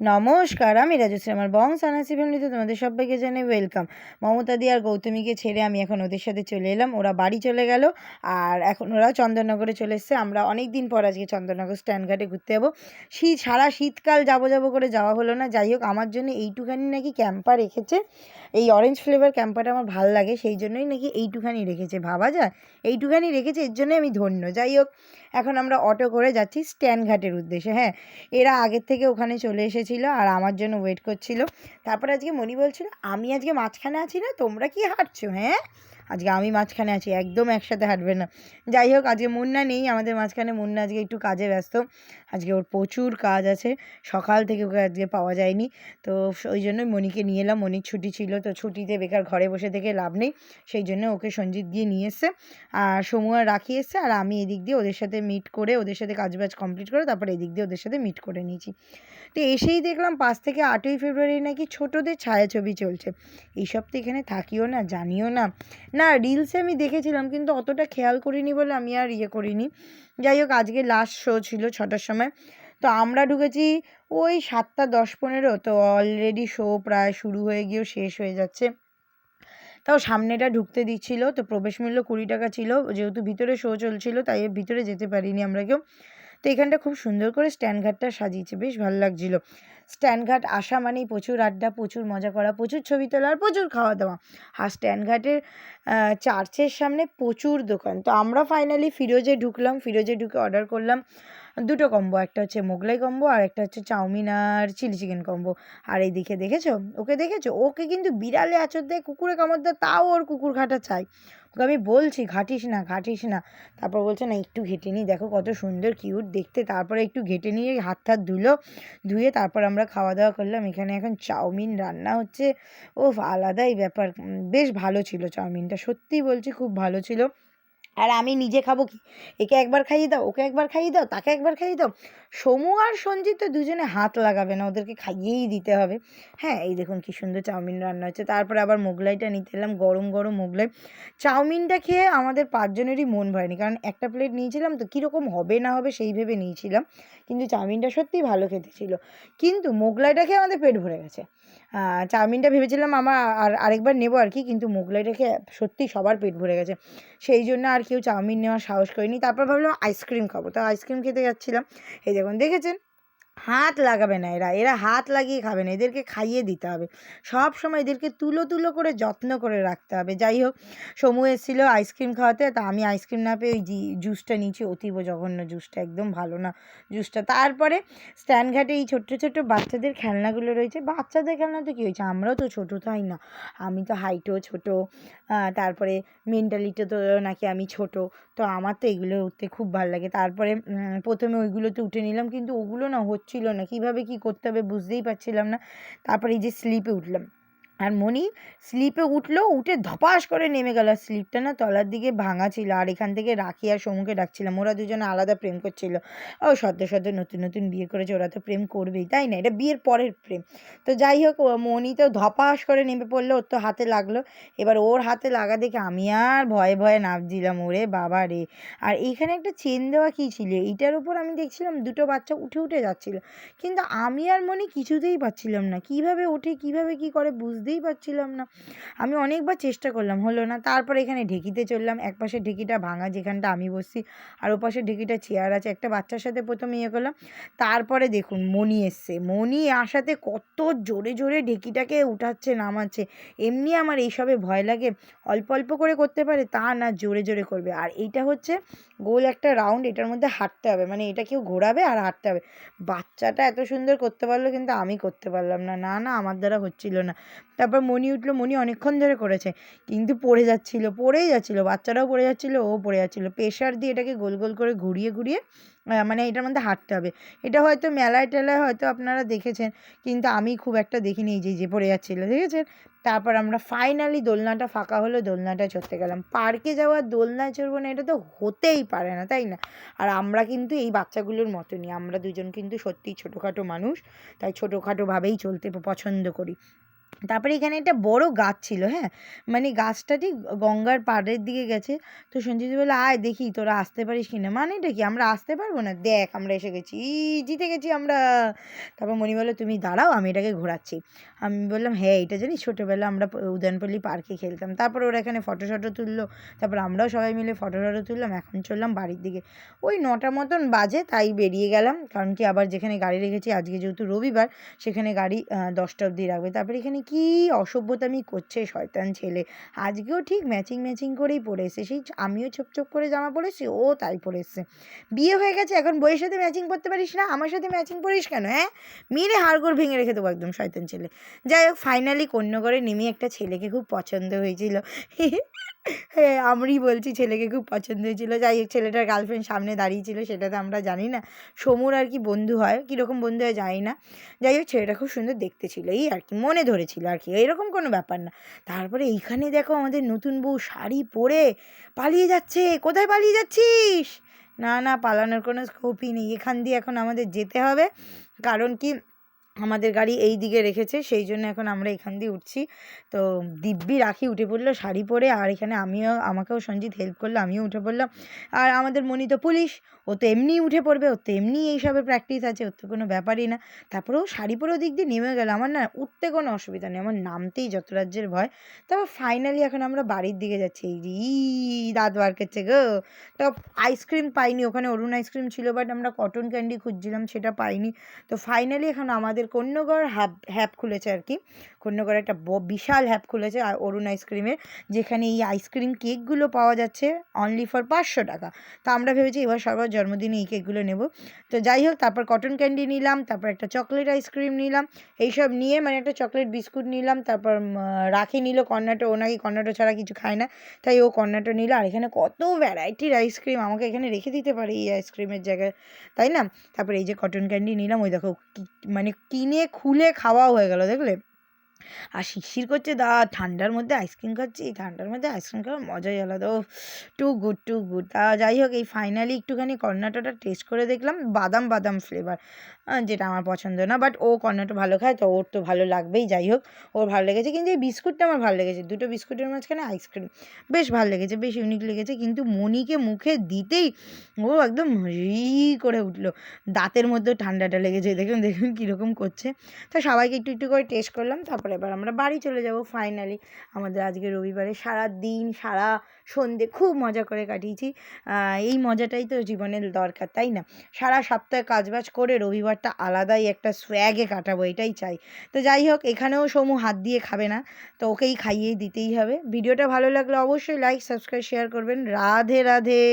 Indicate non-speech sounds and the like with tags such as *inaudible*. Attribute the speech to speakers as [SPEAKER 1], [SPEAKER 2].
[SPEAKER 1] নমস্কার, আমি রাজশ্রী আমার বং সানাসি ফ্যামিলিতে তোমাদের সবাইকে জানাই ওয়েলকাম। মমতা দি আর গৌতমীকে ছেড়ে আমি এখন ওদের সাথে চলে এলাম, ওরা বাড়ি চলে গেল, আর এখন ওরা চন্দননগরে চলে এসছে। আমরা অনেক দিন পর আজকে চন্দননগর স্ট্যান্ডঘাটে ঘুরতে যাব। শীত সারা শীতকাল যাব যাব করে যাওয়া হলো না। যাই হোক, আমার জন্য এইটুখানি নাকি ক্যাম্পা রেখেছে। এই অরেঞ্জ ফ্লেভার ক্যাম্পাটা আমার ভালো লাগে, সেই জন্যই নাকি এইটুখানি রেখেছে। ভাবা যায়? এইটুখানি রেখেছে, এর জন্যই আমি ধন্য। যাই হোক, এখন আমরা অটো করে যাচ্ছি স্ট্যান্ড ঘাটের উদ্দেশ্যে হ্যাঁ। এরা আগের থেকে ওখানে চলে এসেছিল আর আমার জন্য ওয়েট করছিল। তারপরে আজকে মণি বলছিল, আমি আজকে মাঝখানে আছি না, তোমরা কি হাঁটছো হ্যাঁ? আজকে আমি মাঝখানে আছি, একদম একসাথে হাঁটবে না। যাই হোক, আজকে মুন্না নেই, আমাদের মাঝখানে মুন্না আজকে একটু কাজে ব্যস্ত। আজকে ওর প্রচুর কাজ আছে, সকাল থেকে ওকে আজকে পাওয়া যায়নি। তো ওই জন্যই মণিকে নিয়ে এলাম মণির ছুটি ছিল, তো ছুটিতে বেকার ঘরে বসে থেকে লাভ নেই। সেই জন্য ওকে সঞ্জিত দিয়ে নিয়ে এসছে। আর সমুয়া রাখি এসছে, আর আমি এদিক দিয়ে ওদের সাথে মিট করে, ওদের সাথে কাজ বাজ কমপ্লিট করে, তারপরে এদিক দিয়ে ওদের সাথে মিট করে নিয়েছি। তো এসেই দেখলাম পাঁচ থেকে আটই ফেব্রুয়ারি নাকি ছোটোদের ছায়াছবি চলছে। এইসব তো এখানে থাকিও না, জানিও না। না রিলসে আমি দেখেছিলাম, কিন্তু অতটা খেয়াল করিনি বলে আমি আর ইয়ে করিনি। যাই হোক, আজকে লাস্ট শো ছিল ছটার সময়। তো আমরা ঢুকেছি ওই সাতটা দশ পনেরো, তো অলরেডি শো প্রায় শুরু হয়ে গিয়েও শেষ হয়ে যাচ্ছে। তাও সামনেটা ঢুকতে দিচ্ছিল, তো প্রবেশ মূল্য কুড়ি টাকা ছিল, যেহেতু ভিতরে শো চলছিল, তাই ভিতরে যেতে পারিনি আমরা কেউ। তো এখানটা খুব সুন্দর করে স্ট্যান্ড ঘাটটা সাজিয়েছে, বেশ ভালো লাগছিল। স্ট্যান্ড ঘাট আসা মানেই প্রচুর আড্ডা, প্রচুর মজা করা, প্রচুর ছবি তোলা আর প্রচুর খাওয়া দাওয়া। আর স্ট্যান্ড ঘাটের চার্চের সামনে প্রচুর দোকান। তো আমরা ফাইনালি ফিরোজে ঢুকলাম, ফিরোজে ঢুকে অর্ডার করলাম। দুটো কম্বো, একটা হচ্ছে মোগলাই কম্বো আর একটা হচ্ছে চাউমিন আর চিলি চিকেন কম্বো। আর এইদিকে দেখেছ? ওকে দেখেছ? ওকে কিন্তু বিড়ালে আচর দেয় কুকুরে কামড় দেয়, তাও ওর কুকুর ঘাটা চাই। ওকে আমি বলছি, ঘাটিস না ঘাটিস না। তারপর বলছে, না, একটু ঘেটে নিই। দেখো কত সুন্দর, কিউট, দেখতে। তারপরে একটু ঘেটে নিয়ে হাত টাত ধুলো, ধুয়ে তারপর আমরা খাওয়া দাওয়া করলাম। এখানে এখন চাউমিন রান্না হচ্ছে। ও আলাদাই ব্যাপার। বেশ ভালো ছিল চাউমিনটা। সত্যিই বলছি, খুব ভালো ছিল। আর আমি নিজে খাব কি? একে একবার খাইয়ে দাও, ওকে একবার খাইয়ে দাও, তাকে একবার খাইয়ে দাও। সমু আর সঞ্জিত তো দুজনে হাত লাগাবে না, ওদেরকে খাইয়েই দিতে হবে। হ্যাঁ এই দেখুন কী সুন্দর চাউমিন রান্না হচ্ছে। তারপরে আবার মোগলাইটা নিতে এলাম, গরম গরম মোগলাই। চাউমিনটা খেয়ে আমাদের পাঁচজনেরই মন ভরেনি, কারণ একটা প্লেট নিয়েছিলাম তো কীরকম হবে না হবে সেই ভেবে নিয়েছিলাম। কিন্তু চাউমিনটা সত্যিই ভালো খেতে ছিল। কিন্তু মোগলাইটা খেয়ে আমাদের পেট ভরে গেছে। চাউমিনটা ভেবেছিলাম আমার আর আরেকবার নেব আর কি, কিন্তু মোগলাইটা খেয়ে সত্যিই সবার পেট ভরে গেছে। সেই জন্য আর কেউ চাউমিন নেওয়ার সাহস করিনি। তারপর ভাবলাম আইসক্রিম খাব। তো আইসক্রিম খেতে যাচ্ছিলাম। এই দেখুন দেখেছেন হাত লাগাবে না এরা। এরা হাত লাগিয়ে খাবে না, এদেরকে খাইয়ে দিতে হবে। সব সময় এদেরকে তুলো তুলো করে যত্ন করে রাখতে হবে। যাই হোক, সমু এসেছিল আইসক্রিম খাওয়াতে, তা আমি আইসক্রিম না পেয়ে ওই জুসটা নিয়েছি, অতীব জঘন্য জুসটা, একদম ভালো না জুসটা। তারপরে স্ট্যান্ডঘাটে এই ছোট্ট ছোট্ট বাচ্চাদের খেলনাগুলো রয়েছে। বাচ্চাদের খেলনা তো কী হয়েছে? আমরাও তো ছোটো, তাই না? আমি তো হাইটও ছোটো তারপরে মেন্টালিটি তো নাকি আমি ছোট, তো আমার তো এগুলো উঠতে খুব ভালো লাগে। তারপরে প্রথমে ওইগুলোতে উঠে নিলাম, কিন্তু ওগুলো না হচ্ছিল না। কীভাবে কি করতে হবে বুঝতেই পারছিলাম না। তারপরে এই যে স্লিপে উঠলাম। আর মণি স্লিপে উঠল, উঠে ধপাস করে নেমে গেল। স্লিপটা না তলার দিকে ভাঙা ছিল আর এখান থেকে রাখি আর সমুখে ডাকছিলাম। ওরা দুজনে আলাদা প্রেম করছিল। ও সদ্য সদ্য নতুন নতুন বিয়ে করেছে, ওরা তো প্রেম করবেই, তাই না? এটা বিয়ের পরের প্রেম। তো যাই হোক মণি তো ধপাস করে নেমে পড়ল, ওর তো হাতে লাগল। এবার ওর হাতে লাগা দেখে আমি আর ভয়ে ভয়ে নামছিলাম ওরে বাবা রে! আর এইখানে একটা চেন দেওয়া কী ছিল? এইটার উপর আমি দেখছিলাম দুটো বাচ্চা উঠে উঠে যাচ্ছিল। কিন্তু আমি আর মনে কিছুতেই পাচ্ছিলাম না। কীভাবে ওঠে কীভাবে কি করে বুঝতে বুঝতেই পারছিলাম না। আমি অনেকবার চেষ্টা করলাম, হলো না। তারপর এখানে ঢেকিতে চললাম। এক পাশে ঢেকিটা ভাঙা, যেখানটা আমি বসছি। আর ও পাশে ঢেকিটা চেয়ার আছে। একটা বাচ্চার সাথে প্রথমে ইয়ে করলাম। তারপরে দেখুন, মণি এসছে। মণি আসাতে কত জোরে জোরে ঢেকিটাকে উঠাচ্ছে, নামাচ্ছে। এমনি আমার এইসবে ভয় লাগে। অল্প অল্প করে করতে পারে, তা না, জোরে জোরে করবে। আর এইটা হচ্ছে গোল একটা রাউন্ড এটার মধ্যে হাঁটতে হবে। মানে এটা কেউ ঘোরাবে আর হাঁটতে হবে। বাচ্চাটা এত সুন্দর করতে পারল কিন্তু আমি করতে পারলাম না। না না, আমার দ্বারা হচ্ছিল না। তারপর মনি উঠল, মনি অনেকক্ষণ ধরে করেছে। কিন্তু পড়ে যাচ্ছিল, পড়েই যাচ্ছিল। বাচ্চারাও পড়ে যাচ্ছিল, ও পড়ে যাচ্ছিল। প্রেশার দিয়ে এটাকে গোল গোল করে ঘুরিয়ে ঘুরিয়ে মানে এটার মধ্যে হাঁটতে হবে। এটা হয়তো মেলায় টেলায় হয়তো আপনারা দেখেছেন, কিন্তু আমি খুব একটা দেখিনি এই যে যে পড়ে যাচ্ছিল, দেখেছেন? তারপর আমরা ফাইনালি দোলনাটা ফাঁকা হলো, দোলনাটা চড়তে গেলাম। পার্কে যাওয়ার দোলনায় চড়বো না, এটা তো হতেই পারে না, তাই না? আর আমরা কিন্তু এই বাচ্চাগুলোর মতনই, আমরা দুজন কিন্তু সত্যিই ছোটোখাটো মানুষ, তাই ছোটোখাটোভাবেই চলতে পছন্দ করি। তারপরে এখানে একটা বড় গাছ ছিল হ্যাঁ? মানে গাছটা ঠিক গঙ্গার পাড়ের দিকে গেছে। তো সঞ্জিত বলে আয় দেখি, তোরা আসতে পারিস কি না মানে এটা কি? আমরা আসতে পারব না? দেখ, আমরা এসে গেছি। জিতে গেছি আমরা। তারপর মণি বলল, তুমি দাঁড়াও, আমি এটাকে ঘোরাচ্ছি। আমি বললাম হ্যাঁ এটা জানিস, ছোটোবেলা আমরা উদয়নপল্লী পার্কে খেলতাম। তারপর ওরা এখানে ফটো শটো তুললো। তারপর আমরাও সবাই মিলে ফটো টটো তুললাম, এখন চললাম বাড়ির দিকে। ওই নটা মতন বাজে, তাই বেরিয়ে গেলাম। কারণ কি, আবার যেখানে গাড়ি রেখেছি, আজকে যেহেতু রবিবার, সেখানে গাড়ি দশটা অবধি রাখবে। তারপরে এখানে কি অসভ্যতামি করছে শয়তান ছেলে। আজকেও ঠিক ম্যাচিং ম্যাচিং করেই পরে সেই আমিও ছোপ ছোপ করে জামা পরেছি, ও তাই পরে এসছে। বিয়ে হয়ে গেছে, এখন বইয়ের সাথে ম্যাচিং করতে পারিস না, আমার সাথে ম্যাচিং পরিস কেন হ্যাঁ? মেরে হাড়গোড় ভেঙে রেখে দেবো একদম শয়তান ছেলে। যাই হোক ফাইনালি কন্যগড়ে নেমে একটা ছেলেকে খুব পছন্দ হয়েছিল। *laughs* হ্যাঁ আমরাই বলছি ছেলেকে খুব পছন্দ হয়েছিল। যাই হোক, ছেলেটার গার্লফ্রেন্ড সামনে দাঁড়িয়ে ছিল সেটা তো আমরা জানি না। সমুর আর কি বন্ধু হয়, কীরকম বন্ধু হয় জানি না। যাই হোক, ছেলেটা খুব সুন্দর দেখতে ছিল, এই আর কি, মনে ধরেছিল আর কি, এরকম কোনো ব্যাপার না। তারপরে এইখানে দেখো আমাদের নতুন বউ শাড়ি পরে পালিয়ে যাচ্ছে। কোথায় পালিয়ে যাচ্ছিস? না না, পালানোর কোনো স্কোপই নেই। এখান দিয়ে এখন আমাদের যেতে হবে। কারণ কি আমাদের গাড়ি এই দিকে রেখেছে, সেই জন্য এখন আমরা এখান দিয়ে উঠছি। তো দিব্যি রাখি উঠে পড়ল, শাড়ি পরে, আর এখানে আমিও, আমাকেও সঞ্জিত হেল্প করল, আমিও উঠে পড়লাম। আর আমাদের মনি তো পুলিশ, ও তো এমনিই উঠে পড়বে, ও তো এমনিই এইসবের প্র্যাকটিস আছে, ওর তো কোনো ব্যাপারই না। তারপরে ও শাড়ি পরে ওদিক দিয়ে নেমে গেল, আমার না উঠতে কোনো অসুবিধা নেই, আমার নামতেই যত রাজ্যের ভয়। তারপর ফাইনালি এখন আমরা বাড়ির দিকে যাচ্ছি, এই ই দাঁত বার গো। তো আইসক্রিম পাইনি, ওখানে অরুণ আইসক্রিম ছিল বাট আমরা কটন ক্যান্ডি খুঁজছিলাম, সেটা পাইনি। তো ফাইনালি এখন আমাদের কন্যগড় হ্যাপ হ্যাব খুলেছে আর কি। কন্যগড় একটা বিশাল হ্যাপ খুলেছে আর অরুণ আইসক্রিমের যেখানে এই আইসক্রিম কেকগুলো পাওয়া যাচ্ছে অনলি ফর পাঁচশো টাকা। তো আমরা ভেবেছি এবার সবার জন্মদিনে এই কেকগুলো নেব। তো যাই হোক, তারপর কটন ক্যান্ডি নিলাম, তারপর একটা চকলেট আইসক্রিম নিলাম, এইসব নিয়ে মানে একটা চকলেট বিস্কুট নিলাম, তারপর রাখি নিল কর্নাটো, ও নাকি কর্নাটো ছাড়া কিছু খায় না, তাই ও কর্নাটো নিল। আর এখানে কত ভ্যারাইটির আইসক্রিম আমাকে এখানে রেখে দিতে পারে এই আইসক্রিমের জায়গায়, তাই না? তারপর এই যে কটন ক্যান্ডি নিলাম, ওই দেখো মানে কিনে খুলে খাওয়াও হয়ে গেল, দেখলে? আর শিরশির করছে, দা, ঠান্ডার মধ্যে আইসক্রিম খাচ্ছি ঠান্ডার মধ্যে আইসক্রিম খাওয়ার মজাই আলাদা ও টু গুড টু গুড। তা যাই হোক, এই ফাইনালি একটুখানি কর্নাটোটা টেস্ট করে দেখলাম, বাদাম বাদাম ফ্লেভার যেটা আমার পছন্দ না বাট ও কর্নাটো ভালো খায়, তো ওর তো ভালো লাগবেই, যাই হোক, ওর ভালো লেগেছে, কিন্তু এই বিস্কুটটা আমার ভালো লেগেছে, দুটো বিস্কুটের মাঝখানে আইসক্রিম বেশ ভালো লেগেছে, বেশ ইউনিক লেগেছে, কিন্তু মনিকে মুখে দিতেই ও একদম রি করে উঠল, দাঁতের মধ্যেও ঠান্ডাটা লেগেছে, দেখুন দেখুন কীরকম করছে। তো সবাইকে একটু একটু করে টেস্ট করলাম, তারপরে এবার আমরা বাড়ি চলে যাব ফাইনালি আমাদের আজকে রবিবারে সারা দিন, সারা সন্ধে খুব মজা করে কাটিয়েছি। এই মজাটাই তো জীবনের দরকার, তাই না? সারা সপ্তাহে কাজবাজ করে রবিবারটা আলাদাই একটা সোয়াগে কাটাবো, এটাই চাই। তো যাই হোক, এখানেও সমু হাত দিয়ে খাবে না, তো ওকেই খাইয়ে দিতেই হবে। ভিডিওটা ভালো লাগলে অবশ্যই লাইক সাবস্ক্রাইব শেয়ার করবেন। রাধে রাধে!